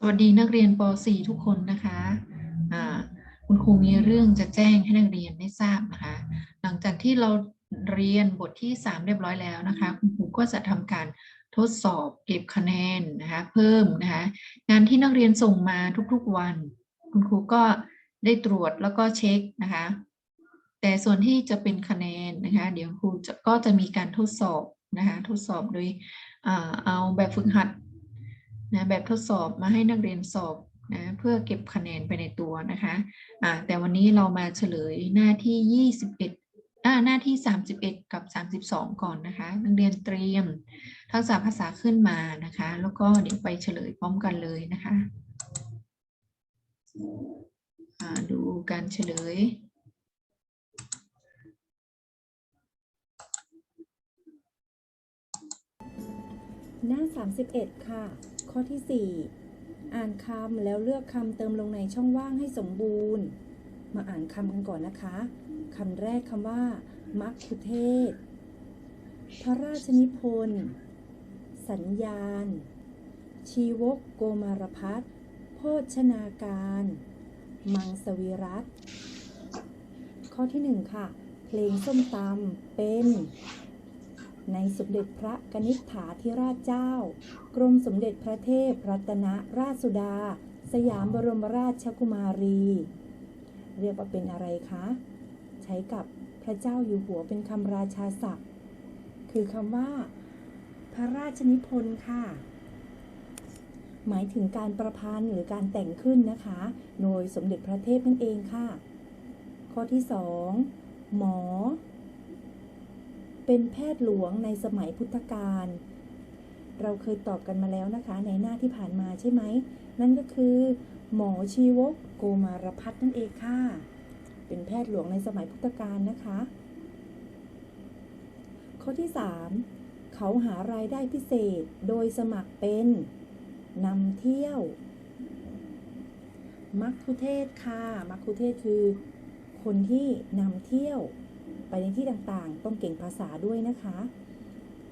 สวัสดีนักเรียนป .4 ทุกคนนะคะคุณครูมีเรื่องจะแจ้งให้นักเรียนได้ทราบนะคะ หลังจากที่เราเรียนบทที่ 3 เรียบร้อยแล้วนะคะ คุณครูก็จะทำการทดสอบเก็บคะแนนนะคะเพิ่มนะคะงานที่นักเรียนส่งมาทุกๆวัน คุณครูก็ได้ตรวจแล้วก็เช็คนะคะ แต่ส่วนที่จะเป็นคะแนนนะคะ เดี๋ยวครูก็จะมีการทดสอบนะคะทดสอบโดยอเอาแบบฝึกหัด นะแบบทดสอบมาให้นักเรียนสอบนะเพื่อเก็บคะแนนไปในตัวนะคะอ่าแต่วันนี้เรามาเฉลยหน้าที่ 21อ่าหน้าที่ 31 กับ 32 ก่อนนะคะนักเรียนเตรียมทักษะภาษาขึ้นมานะคะ แล้วก็เดี๋ยวไปเฉลยพร้อมกันเลยนะคะดูการเฉลยหน้า 31 ค่ะ ข้อที่ 4 อ่านคำแล้วเลือกคำเติมลงในช่องว่างให้สมบูรณ์ มาอ่านคำกันก่อนนะคะคำแรกคำว่า มัคคุเทศ พระราชนิพนธ์ สัญญาณ ชีวกโกมารพัฒน์โภชนาการ มังสวิรัตข้อที่ 1 ค่ะ เพลงส้มตำเป็น ในสมเด็จพระกนิษฐาธิราชเจ้า กรมสมเด็จพระเทพรัตนราชสุดา สยามบรมราชกุมารี เรียกว่าเป็นอะไรคะ ใช้กับพระเจ้าอยู่หัวเป็นคำราชาศัพท์ คือคำว่า พระราชนิพนธ์ค่ะ หมายถึงการประพันธ์หรือการแต่งขึ้นนะคะ โดยสมเด็จพระเทพนั่นเองค่ะ ข้อที่สองหมอ เป็นแพทย์หลวงในสมัยพุทธกาล เราเคยตอบกันมาแล้วนะคะ ในหน้าที่ผ่านมาใช่ไหม นั่นก็คือ หมอชีวกโกมารพัฒน์นั่นเองค่ะ เป็นแพทย์หลวงในสมัยพุทธกาลนะคะ ข้อที่ 3 เขาหารายได้พิเศษโดยสมัครเป็นนำเที่ยว มัคคุเทศค่ะ มัคคุเทศคือ คนที่นำเที่ยว ไปในที่ต่างๆ ต้องเก่งภาษาด้วยนะคะ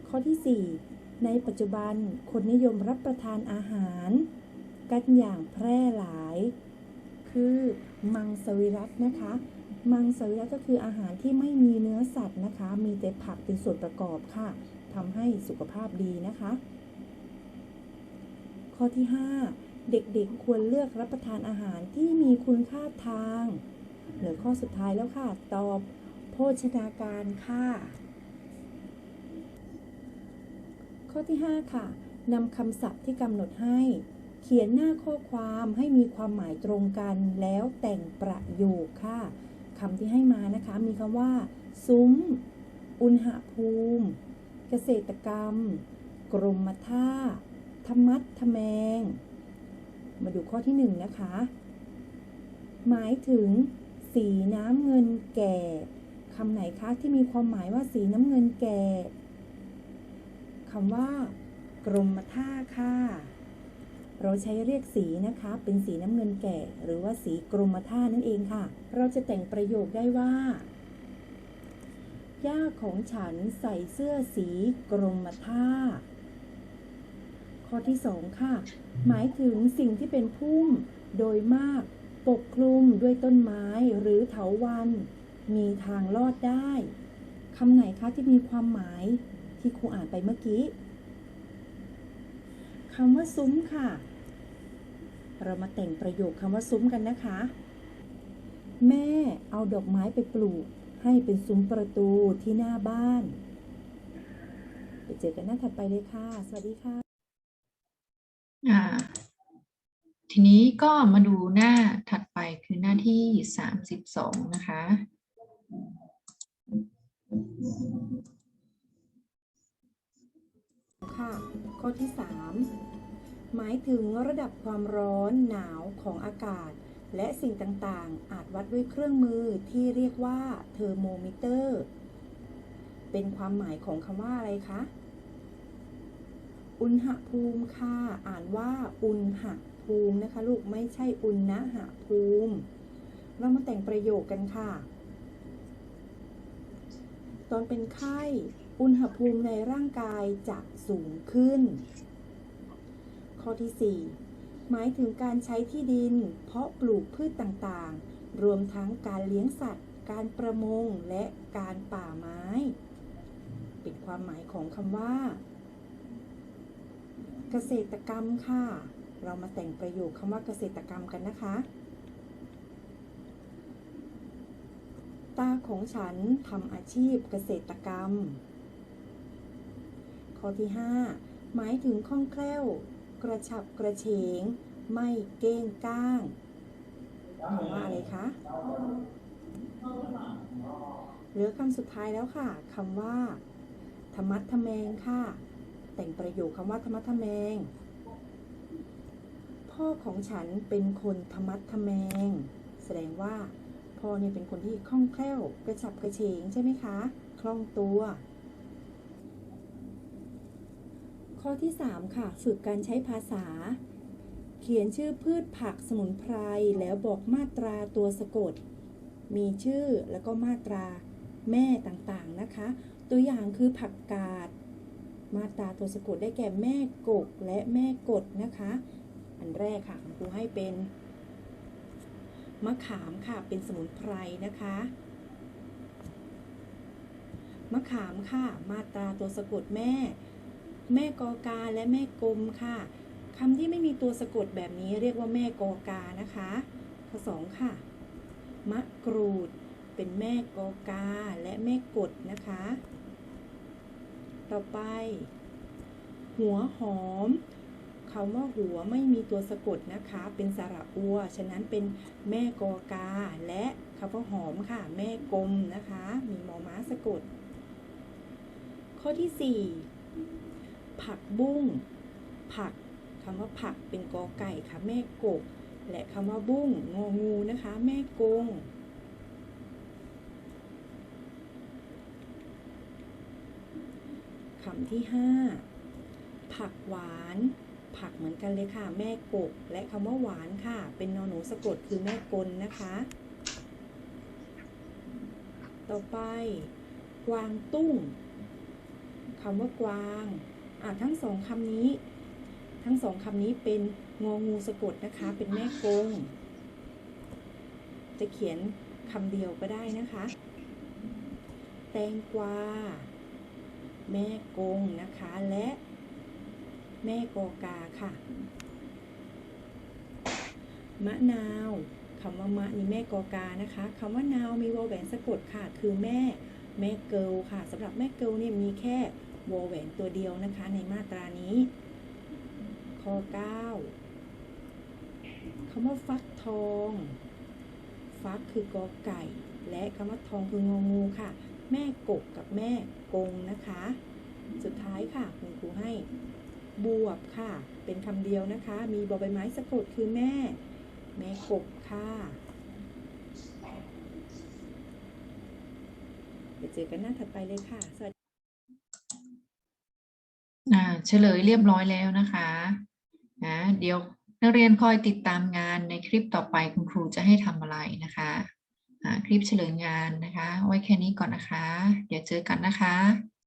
ข้อที่ 4 ในปัจจุบันคนนิยมรับประทานอาหาร กันอย่างแพร่หลาย คือมังสวิรัตนะคะ มังสวิรัตก็คืออาหารที่ไม่มีเนื้อสัตว์นะคะ มีแต่ผักเป็นส่วนประกอบค่ะทำให้สุขภาพดีนะคะ ข้อที่ 5 เด็กๆควรเลือกรับประทานอาหารที่มีคุณค่าทาง เหลือข้อสุดท้ายแล้วค่ะ ตอบ ภชนาการค่ะ ข้อที่ 5 ค่ะนำคำศัพท์ที่กำหนดให้ เขียนหน้าข้อความให้มีความหมายตรงกันแล้วแต่งประโยคค่ะคำที่ให้มานะคะ มีคำว่า ซุ้ม อุณหภูมิ เกษตรกรรม กรมท่าธรรมัดทแมง มาดูข้อที่ 1 นะคะ หมายถึง สีน้ำเงินแก่ คำไหนคะที่มีความหมายว่าสีน้ำเงินแก่คำว่ากรมท่าค่ะ เราใช้เรียกสีนะคะ เป็นสีน้ำเงินแก่ หรือว่าสีกรมท่านั่นเองค่ะ เราจะแต่งประโยคได้ว่า ย่าของฉันใส่เสื้อสีกรมท่า ข้อที่สองค่ะ หมายถึงสิ่งที่เป็นพุ่มโดยมาก ปกคลุมด้วยต้นไม้หรือเถาวัลย์ มีทางลอดได้คำไหนคะที่มีความหมายที่ครูอ่านไปเมื่อกี้คำว่าซุ้มค่ะ เรามาแต่งประโยคคำว่าซุ้มกันนะคะ แม่เอาดอกไม้ไปปลูก ให้เป็นซุ้มประตูที่หน้าบ้าน ไปเจอกันหน้าถัดไปเลยค่ะ สวัสดีค่ะ อ่า ทีนี้ก็มาดูหน้าถัดไปคือหน้าที่32นะคะ ค่ะ ข้อที่ 3 หมายถึงระดับความร้อนหนาวของอากาศ และสิ่งต่างๆ อาจวัดด้วยเครื่องมือที่เรียกว่าเทอร์โมมิเตอร์ เป็นความหมายของคำว่าอะไรคะ อุณหภูมิค่ะ อ่านว่าอุณหภูมินะคะลูกไม่ใช่อุณหภูมิ เรามาแต่งประโยคกันค่ะ ตอนเป็นไข้ อุณหภูมิในร่างกายจะสูงขึ้น ข้อที่ 4 หมายถึงการใช้ที่ดิน เพาะปลูกพืชต่างๆ รวมทั้งการเลี้ยงสัตว์ การประมง และการป่าไม้ปิดความหมายของคำว่า เกษตรกรรมค่ะ เรามาแต่งประโยคคำว่าเกษตรกรรมกันนะคะ ตาของฉันทำอาชีพเกษตรกรรม ข้อที่ 5 หมายถึงคล่องแคล่ว กระฉับกระเฉง ไม่เก้งก้างคำว่าอะไรคะเหลือคำสุดท้ายแล้วค่ะคำว่า ธรรมัดทแมงค่ะ แต่งประโยคคำว่าธรรมัดทแมง พ่อของฉันเป็นคนธรรมัดทแมง แสดงว่าพ่อเนี่ยเป็นคนที่คล่องแคล่ว กระฉับกระเฉงใช่ไหมคะ คล่องตัว ข้อที่ 3 ค่ะ ฝึกการใช้ภาษา เขียนชื่อพืชผักสมุนไพร แล้วบอกมาตราตัวสะกด มีชื่อแล้วก็มาตราแม่ต่างๆนะคะ ตัวอย่างคือผักกาด มาตราตัวสะกดได้แก่แม่กกและแม่กดนะคะ อันแรกค่ะคุณครูให้เป็น มะขามค่ะเป็นสมุนไพรนะคะมะขามค่ะ มาตราตัวสะกดแม่ แม่กอกาและแม่กลมค่ะคำที่ไม่มีตัวสะกดแบบนี้เรียกว่าแม่กอกานะคะข้อสองค่ะ มะกรูด เป็นแม่กอกาและแม่กดนะคะ ต่อไป หัวหอมคำว่าหัวไม่มีตัวสะกดนะคะ เป็นสระอัว ฉะนั้นเป็นแม่กอกา และคำว่าหอมค่ะ แม่กลมนะคะ มีมอม้าสะกด ข้อที่สี่ ผักบุ้ง ผักคำว่าผักเป็นกอไก่ค่ะ แม่กกและคำว่าบุ้งงองูนะคะ แม่กงคำที่ห้าผักหวาน ผักเหมือนกันเลยค่ะ แม่กกและคำว่าหวานค่ะ เป็นนอนหนูสะกดคือแม่กลนะคะ ต่อไป กวางตุ้งคำว่ากวาง ทั้งสองคำนี้ ทั้งสองคำนี้เป็นงองูสะกดนะคะ เป็นแม่กง จะเขียนคำเดียวก็ได้นะคะ แตงกวา แม่กงนะคะ และ แม่กอกาค่ะ มะนาวคำว่ามะนี่แม่กอกานะคะคำว่านาวมีวอลแหวนสะกดค่ะ คือแม่แม่เกิลค่ะสำหรับแม่เกิลเนี่ยมีแค่ วอแหวนตัวเดียวนะคะ ในมาตรานี้ข้อ9คำว่าฟักทอง ฟักคือกอไก่ และคำว่าทองคืององูค่ะ แม่กบกับแม่กงนะคะ สุดท้ายค่ะคุณครูให้บวบค่ะ เป็นคำเดียวนะคะ มีบอใบไม้สะกดคือแม่ แม่กบค่ะเดี๋ยวเจอกันหน้าถัดไปเลยค่ะ สวัสดี อ่าเฉลยเรียบร้อยแล้วนะคะนะเดี๋ยวนักเรียนคอยติดตามงานในคลิปต่อไปคุณครูจะให้ทำอะไรนะคะคลิปเฉลยงานนะคะ ไว้แค่นี้ก่อนนะคะ เดี๋ยวเจอกันนะคะ